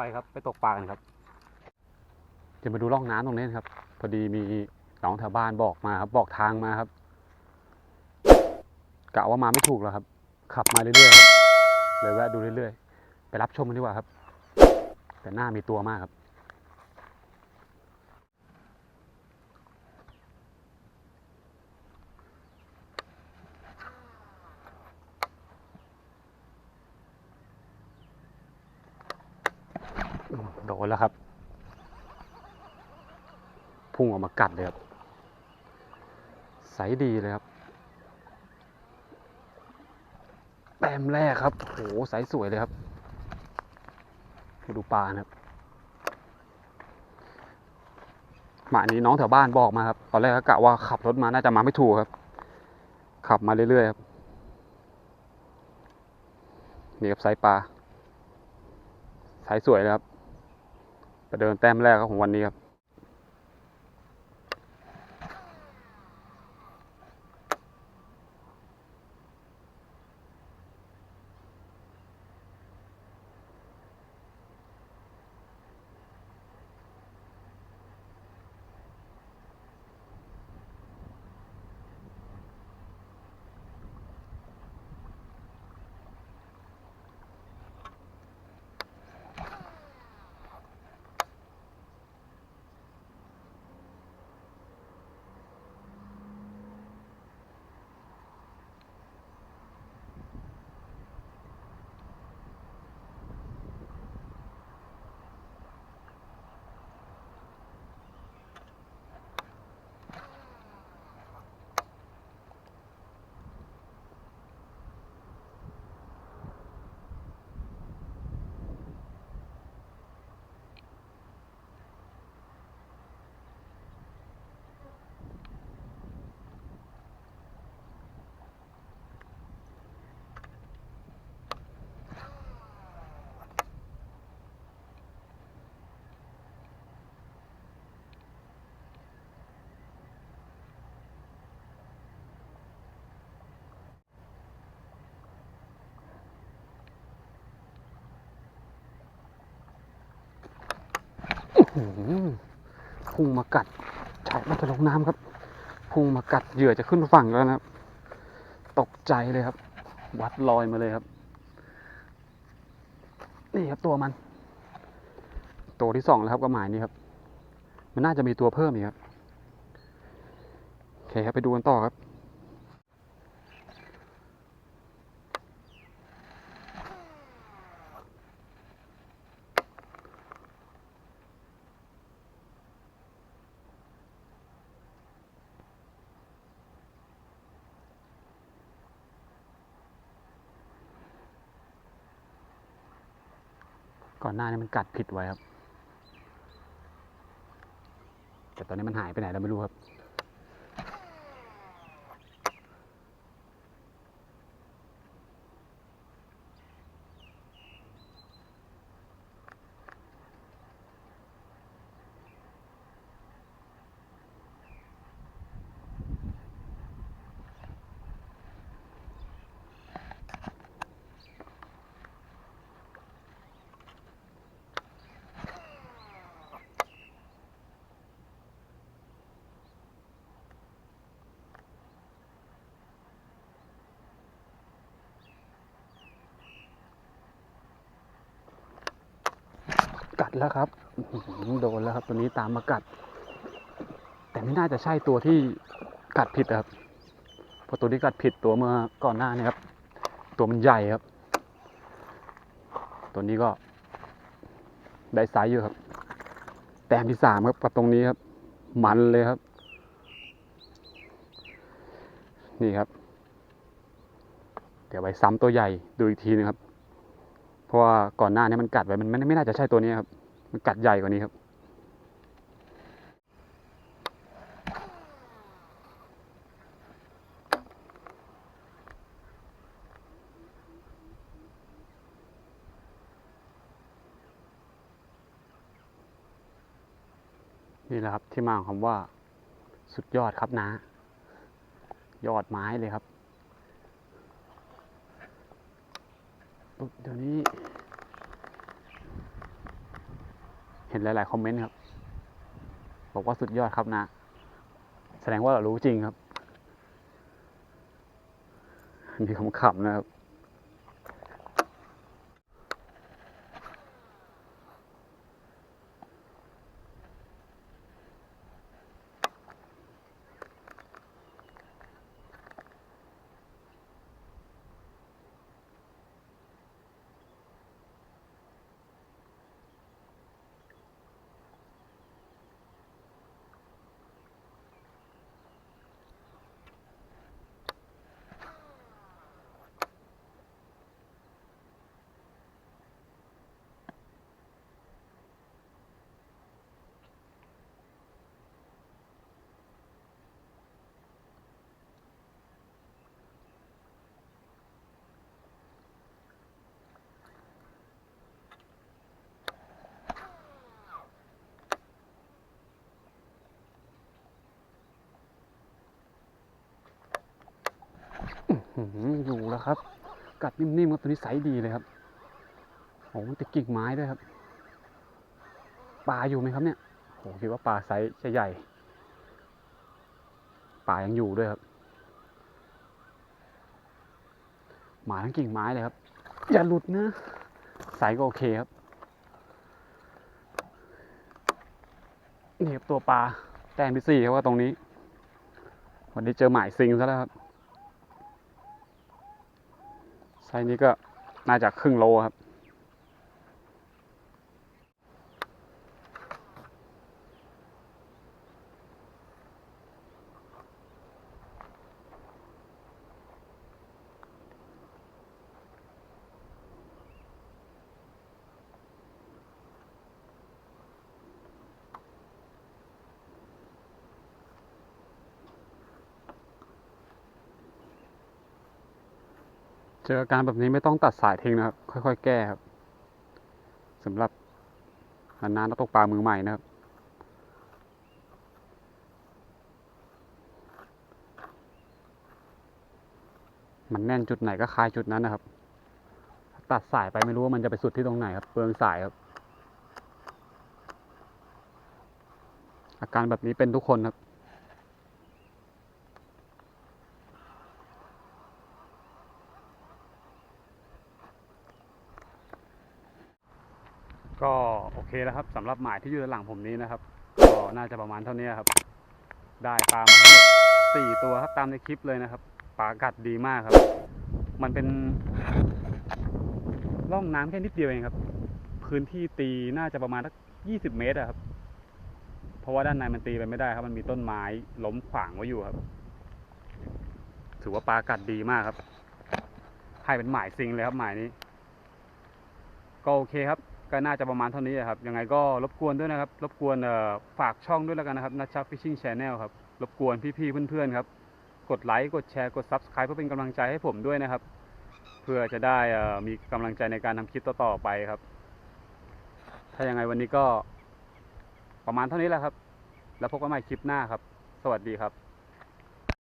ไปครับ ไปตกปลากันครับ จะมาดูร่องน้ำตรงนี้นครับ พอดีมีน้องแถวบ้านบอกมาครับบอกทางมาครับกะว่ามาไม่ถูกแล้วครับ ขับมาเรื่อยๆครับเลยแวะดูเรื่อยๆ ไปรับชมกันดีกว่าครับ แต่หน้ามีตัวมากครับ โดนแล้วครับ พุ่งออกมากัดเลยครับ ใสดีเลยครับ แต้มแรกครับ โห ใสสวยเลยครับ ดูปลานะครับหมานี้น้องแถวบ้านบอกมาครับ ตอนแรกก็กะว่าขับรถมา น่าจะมาไม่ถูกครับ ขับมาเรื่อยๆครับ นี่ครับไซส์ปลาไซส์สวยเลยครับ เดินแต้มแรกครับของวันนี้ครับ พุ่งมากัดฉายมาจะลงน้ำครับ พุ่งมากัดเหยื่อจะขึ้นฝั่งแล้วนะครับ ตกใจเลยครับ วัดลอยมาเลยครับ นี่ครับตัวมัน ตัวที่สองแล้วครับก็หมายนี้ครับ มันน่าจะมีตัวเพิ่มอีกครับโอเคครับไปดูกันต่อครับ ก่อนหน้านี้มันกัดผิดไว้ครับ แต่ตอนนี้มันหายไปไหนเราไม่รู้ครับ ดแล้วครับโดนแล้วครับ ตัวนี้ตามมากัด แต่ไม่น่าจะใช่ตัวที่กัดผิดครับเพราะตัวที่กัดผิดตัวเมื่อก่อนหน้านี้ครับ ตัวมันใหญ่ครับ ตัวนี้ก็ได้ไซส์อยู่ครับ แต้มที่สามครับกับตรงนี้ครับ มันเลยครับ นี่ครับ เดี๋ยวไปซ้ำตัวใหญ่ดูอีกทีนึงครับ เพราะว่าก่อนหน้านี้มันกัดไว้มันไม่ไม่น่าจะใช่ตัวนี้ครับ มันกัดใหญ่กว่านี้ครับ นี่แหละครับที่มาของคำว่า สุดยอดครับนะ ยอดไม้เลยครับปุ๊บเดี๋ยวนี้ เห็ นหลายๆคอมเมนต์ครับ บอกว่าสุดยอดครับนะ แสดงว่าเรารู้จริงครับ มีคำขำนะครับ อยู่แล้วครับ กัดนิ่มๆครับตัวนี้ไซส์ดีเลยครับโอ้โหแต่กิ่งไม้ด้วยครับปลาอยู่ไหมครับเนี่ยโหคิดว่าปลาไซส์ใหญ่ปลายังอยู่ด้วยครับหมาทั้งกิ่งไม้เลยครับ อย่าหลุดนะไซส์ก็โอเคครับนี่ครับตัวปลาแต้มที่สี่ครับว่าตรงนี้ วันนี้เจอหมายซิงซะแล้วครับ ไซส์นี้ก็น่าจะครึ่งโลครับ จออาการแบบนี้ไม่ต้องตัดสายทิ้งนะครับ ค่อยๆ แก้ครับสำหรับนานๆนักตกปลามือใหม่นะครับ มันแน่นจุดไหนก็คลายจุดนั้นนะครับ ตัดสายไปไม่รู้ว่ามันจะไปสุดที่ตรงไหนครับเปลืองสายครับ อาการแบบนี้เป็นทุกคนครับ ก็โอเค แล้วครับสำหรับหมายที่อยู่ด้านหลังผมนี้นะครับ ก็น่าจะประมาณเท่านี้ครับ ได้ปลามาทั้งหมดสี่ตัวครับตามในคลิปเลยนะครับปลากัดดีมากครับ มันเป็นร่องน้ำแค่นิดเดียวเองครับ พื้นที่ตีน่าจะประมาณสักยี่สิบเมตรอะครับ เพราะว่าด้านในมันตีไปไม่ได้ครับ มันมีต้นไม้ล้มขวางไว้อยู่ครับ ถือว่าปลากัดดีมากครับให้เป็นหมายซิงเลยครับหมายนี้ ก็โอเคครับ ก็น่าจะประมาณเท่านี้ครับ ยังไงก็รบกวนด้วยนะครับ รบกวนฝากช่องด้วยแล้วกันนะครับนัชชักฟิชชิ่งแชนแนลครับ รบกวนพี่ๆเพื่อนๆครับ กดไลค์ กดแชร์ กด Subscribe เพื่อเป็นกำลังใจให้ผมด้วยนะครับ เพื่อจะได้มีกำลังใจในการทำคลิปต่อๆไปครับ ถ้ายังไงวันนี้ก็ประมาณเท่านี้แหละครับ แล้วพบกันใหม่คลิปหน้าครับ สวัสดีครับ